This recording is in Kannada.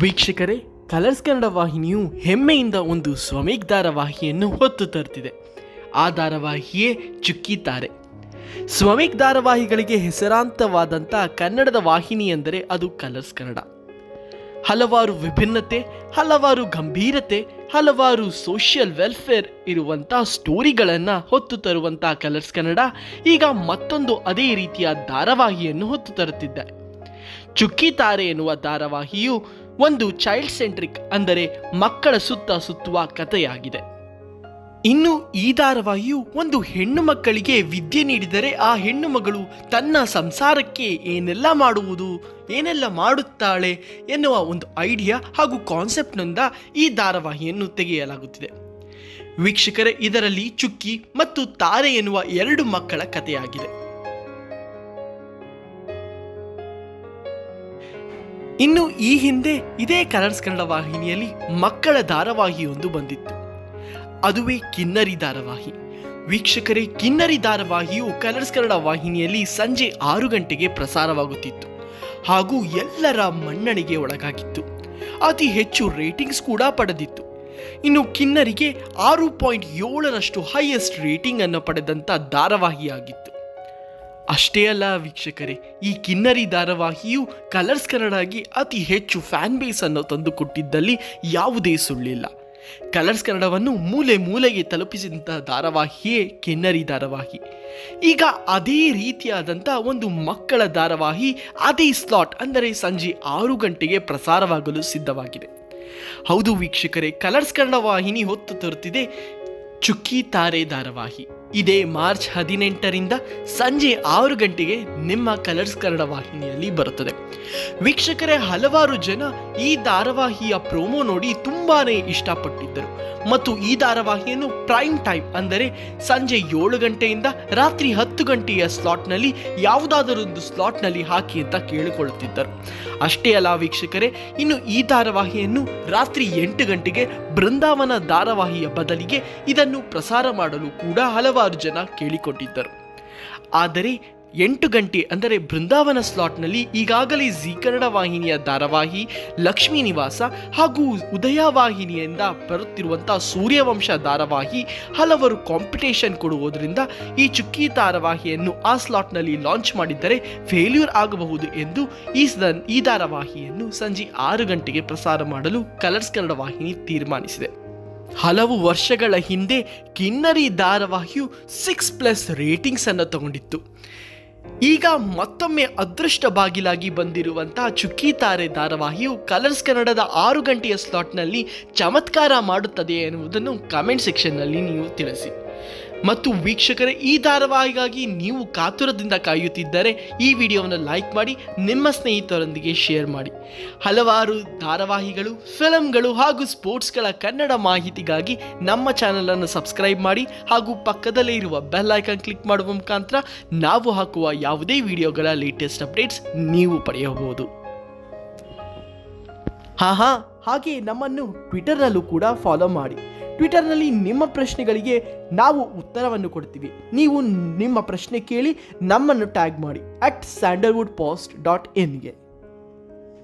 ವೀಕ್ಷಕರೇ, ಕಲರ್ಸ್ ಕನ್ನಡ ವಾಹಿನಿಯು ಹೆಮ್ಮೆಯಿಂದ ಒಂದು ಸ್ವಮೇಕ್ ಧಾರಾವಾಹಿಯನ್ನು ಹೊತ್ತು ತರುತ್ತಿದೆ. ಆ ಧಾರಾವಾಹಿಯೇ ಚುಕ್ಕಿ ತಾರೆ. ಸ್ವಮೇಕ್ ಧಾರಾವಾಹಿಗಳಿಗೆ ಹೆಸರಾಂತವಾದಂಥ ಕನ್ನಡದ ವಾಹಿನಿ ಎಂದರೆ ಅದು ಕಲರ್ಸ್ ಕನ್ನಡ. ಹಲವಾರು ವಿಭಿನ್ನತೆ, ಹಲವಾರು ಗಂಭೀರತೆ, ಹಲವಾರು ಸೋಷಿಯಲ್ ವೆಲ್ಫೇರ್ ಇರುವಂಥ ಸ್ಟೋರಿಗಳನ್ನು ಹೊತ್ತು ತರುವಂಥ ಕಲರ್ಸ್ ಕನ್ನಡ ಈಗ ಮತ್ತೊಂದು ಅದೇ ರೀತಿಯ ಧಾರಾವಾಹಿಯನ್ನು ಹೊತ್ತು ತರುತ್ತಿದೆ. ಚುಕ್ಕಿ ತಾರೆ ಎನ್ನುವ ಧಾರಾವಾಹಿಯು ಒಂದು ಚೈಲ್ಡ್ ಸೆಂಟ್ರಿಕ್ ಅಂದರೆ ಮಕ್ಕಳ ಸುತ್ತ ಸುತ್ತುವ ಕಥೆಯಾಗಿದೆ. ಇನ್ನು ಈ ಧಾರಾವಾಹಿಯು ಒಂದು ಹೆಣ್ಣು ಮಕ್ಕಳಿಗೆ ವಿದ್ಯೆ ನೀಡಿದರೆ ಆ ಹೆಣ್ಣು ಮಗಳು ತನ್ನ ಸಂಸಾರಕ್ಕೆ ಏನೆಲ್ಲ ಮಾಡುವುದು, ಏನೆಲ್ಲ ಮಾಡುತ್ತಾಳೆ ಎನ್ನುವ ಒಂದು ಐಡಿಯಾ ಹಾಗೂ ಕಾನ್ಸೆಪ್ಟ್ನಿಂದ ಈ ಧಾರಾವಾಹಿಯನ್ನು ತೆಗೆಯಲಾಗುತ್ತಿದೆ. ವೀಕ್ಷಕರೇ, ಇದರಲ್ಲಿ ಚುಕ್ಕಿ ಮತ್ತು ತಾರೆ ಎನ್ನುವ ಎರಡು ಮಕ್ಕಳ ಕಥೆಯಾಗಿದೆ. ಇನ್ನು ಈ ಹಿಂದೆ ಇದೇ ಕಲರ್ಸ್ ಕನ್ನಡ ವಾಹಿನಿಯಲ್ಲಿ ಮಕ್ಕಳ ಧಾರಾವಾಹಿಯೊಂದು ಬಂದಿತ್ತು. ಅದುವೇ ಕಿನ್ನರಿ ಧಾರಾವಾಹಿ. ವೀಕ್ಷಕರೇ, ಕಿನ್ನರಿ ಧಾರಾವಾಹಿಯು ಕಲರ್ಸ್ ಕನ್ನಡ ವಾಹಿನಿಯಲ್ಲಿ ಸಂಜೆ ಆರು ಗಂಟೆಗೆ ಪ್ರಸಾರವಾಗುತ್ತಿತ್ತು. ಹಾಗೂ ಎಲ್ಲರ ಮನ್ನಣೆಗೆ ಒಳಗಾಗಿತ್ತು. ಅತಿ ಹೆಚ್ಚು ರೇಟಿಂಗ್ಸ್ ಕೂಡ ಪಡೆದಿತ್ತು. ಇನ್ನು ಕಿನ್ನರಿಗೆ ಆರು ಪಾಯಿಂಟ್ ಏಳರಷ್ಟು ಹೈಯೆಸ್ಟ್ ರೇಟಿಂಗ್ ಅನ್ನು ಪಡೆದಂಥ ಧಾರಾವಾಹಿಯಾಗಿತ್ತು. ಅಷ್ಟೇ ಅಲ್ಲ ವೀಕ್ಷಕರೇ, ಈ ಕಿನ್ನರಿ ಧಾರಾವಾಹಿಯು ಕಲರ್ಸ್ ಕನ್ನಡಾಗಿ ಅತಿ ಹೆಚ್ಚು ಫ್ಯಾನ್ ಬೇಸ್ ಅನ್ನು ತಂದುಕೊಟ್ಟಿದ್ದಲ್ಲಿ ಯಾವುದೇ ಸುಳ್ಳಿಲ್ಲ. ಕಲರ್ಸ್ ಕನ್ನಡವನ್ನು ಮೂಲೆ ಮೂಲೆಗೆ ತಲುಪಿಸಿದಂತಹ ಧಾರಾವಾಹಿಯೇ ಕಿನ್ನರಿ ಧಾರಾವಾಹಿ. ಈಗ ಅದೇ ರೀತಿಯಾದಂಥ ಒಂದು ಮಕ್ಕಳ ಧಾರಾವಾಹಿ ಅದೇ ಸ್ಲಾಟ್ ಅಂದರೆ ಸಂಜೆ ಆರು ಗಂಟೆಗೆ ಪ್ರಸಾರವಾಗಲು ಸಿದ್ಧವಾಗಿದೆ. ಹೌದು ವೀಕ್ಷಕರೇ, ಕಲರ್ಸ್ ಕನ್ನಡ ವಾಹಿನಿ ಹೊತ್ತು ತರುತ್ತಿದೆ ಚುಕ್ಕಿ ತಾರೆ ಧಾರಾವಾಹಿ. ಇದೇ ಮಾರ್ಚ್ ಹದಿನೆಂಟರಿಂದ ಸಂಜೆ ಆರು ಗಂಟೆಗೆ ನಿಮ್ಮ ಕಲರ್ಸ್ ಕನ್ನಡ ವಾಹಿನಿಯಲ್ಲಿ ಬರುತ್ತದೆ. ವೀಕ್ಷಕರೇ, ಹಲವಾರು ಜನ ಈ ಧಾರಾವಾಹಿಯ ಪ್ರೋಮೋ ನೋಡಿ ತುಂಬಾನೇ ಇಷ್ಟಪಟ್ಟಿದ್ದರು. ಮತ್ತು ಈ ಧಾರಾವಾಹಿಯನ್ನು ಪ್ರೈಮ್ ಟೈಮ್ ಅಂದರೆ ಸಂಜೆ ಏಳು ಗಂಟೆಯಿಂದ ರಾತ್ರಿ ಹತ್ತು ಗಂಟೆಯ ಸ್ಲಾಟ್ನಲ್ಲಿ ಯಾವುದಾದರೊಂದು ಸ್ಲಾಟ್ನಲ್ಲಿ ಹಾಕಿ ಅಂತ ಕೇಳಿಕೊಳ್ಳುತ್ತಿದ್ದರು. ಅಷ್ಟೇ ಅಲ್ಲ ವೀಕ್ಷಕರೇ, ಇನ್ನು ಈ ಧಾರಾವಾಹಿಯನ್ನು ರಾತ್ರಿ ಎಂಟು ಗಂಟೆಗೆ ಬೃಂದಾವನ ಧಾರಾವಾಹಿಯ ಬದಲಿಗೆ ಇದನ್ನು ಪ್ರಸಾರ ಮಾಡಲು ಕೂಡ ಹಲವಾರು ಜನ ಕೇಳಿಕೊಂಡಿದ್ದರು ಆದರೆ ಎಂಟು ಗಂಟೆ, ಅಂದರೆ ಬೃಂದಾವನ ಸ್ಲಾಟ್ನಲ್ಲಿ ಈಗಾಗಲೇ ಝೀ ಕನ್ನಡ ವಾಹಿನಿಯ ಧಾರಾವಾಹಿ, ಲಕ್ಷ್ಮೀ ನಿವಾಸ ಹಾಗೂ ಉದಯ ವಾಹಿನಿಯಿಂದ ಬರುತ್ತಿರುವಂಥ ಸೂರ್ಯವಂಶ ಧಾರಾವಾಹಿ ಹಲವರು ಕಾಂಪಿಟೇಷನ್ ಕೊಡುವುದರಿಂದ ಈ ಚುಕ್ಕಿ ಧಾರಾವಾಹಿಯನ್ನು ಆ ಸ್ಲಾಟ್ನಲ್ಲಿ ಲಾಂಚ್ ಮಾಡಿದ್ದರೆ ಫೇಲ್ಯೂರ್ ಆಗಬಹುದು ಎಂದು ಈ ಈ ಧಾರಾವಾಹಿಯನ್ನು ಸಂಜೆ ಆರು ಗಂಟೆಗೆ ಪ್ರಸಾರ ಮಾಡಲು ಕಲರ್ಸ್ ಕನ್ನಡ ವಾಹಿನಿ ತೀರ್ಮಾನಿಸಿದೆ. ಹಲವು ವರ್ಷಗಳ ಹಿಂದೆ ಕಿನ್ನರಿ ಧಾರಾವಾಹಿಯು ಸಿಕ್ಸ್ ಪ್ಲಸ್ ರೇಟಿಂಗ್ಸನ್ನು ತಗೊಂಡಿತ್ತು. ಈಗ ಮತ್ತೊಮ್ಮೆ ಅದೃಷ್ಟ ಬಾಗಿಲಾಗಿ ಬಂದಿರುವಂತಹ ಚುಕ್ಕಿ ತಾರೆ ಧಾರಾವಾಹಿಯು ಕಲರ್ಸ್ ಕನ್ನಡದ ಆರು ಗಂಟೆಯ ಸ್ಲಾಟ್ನಲ್ಲಿ ಚಮತ್ಕಾರ ಮಾಡುತ್ತದೆ ಎನ್ನುವುದನ್ನು ಕಮೆಂಟ್ ಸೆಕ್ಷನ್ನಲ್ಲಿ ನೀವು ತಿಳಿಸಿ. ಮತ್ತು ವೀಕ್ಷಕರೇ, ಈ ಧಾರಾವಾಹಿಗಾಗಿ ನೀವು ಕಾತುರದಿಂದ ಕಾಯುತ್ತಿದ್ದರೆ ಈ ವಿಡಿಯೋವನ್ನು ಲೈಕ್ ಮಾಡಿ, ನಿಮ್ಮ ಸ್ನೇಹಿತರೊಂದಿಗೆ ಶೇರ್ ಮಾಡಿ. ಹಲವಾರು ಧಾರಾವಾಹಿಗಳು ಫಿಲಮ್ಗಳು ಹಾಗೂ ಸ್ಪೋರ್ಟ್ಸ್ಗಳ ಕನ್ನಡ ಮಾಹಿತಿಗಾಗಿ ನಮ್ಮ ಚಾನಲನ್ನು ಸಬ್ಸ್ಕ್ರೈಬ್ ಮಾಡಿ ಹಾಗೂ ಪಕ್ಕದಲ್ಲೇ ಇರುವ ಬೆಲ್ ಐಕಾನ್ ಕ್ಲಿಕ್ ಮಾಡುವ ಮುಖಾಂತರ ನಾವು ಹಾಕುವ ಯಾವುದೇ ವಿಡಿಯೋಗಳ ಲೇಟೆಸ್ಟ್ ಅಪ್ಡೇಟ್ಸ್ ನೀವು ಪಡೆಯಬಹುದು. ಹಾ ಹಾ ಹಾಗೆ ನಮ್ಮನ್ನು ಟ್ವಿಟರ್ನಲ್ಲೂ ಕೂಡ ಫಾಲೋ ಮಾಡಿ. ಟ್ವಿಟರ್ನಲ್ಲಿ ನಿಮ್ಮ ಪ್ರಶ್ನೆಗಳಿಗೆ ನಾವು ಉತ್ತರವನ್ನು ಕೊಡ್ತೀವಿ. ನೀವು ನಿಮ್ಮ ಪ್ರಶ್ನೆ ಕೇಳಿ ನಮ್ಮನ್ನು ಟ್ಯಾಗ್ ಮಾಡಿ ಅಟ್ ಸ್ಯಾಂಡಲ್ವುಡ್ ಪಾಸ್ಟ್ ಡಾಟ್ ಇನ್ಗೆ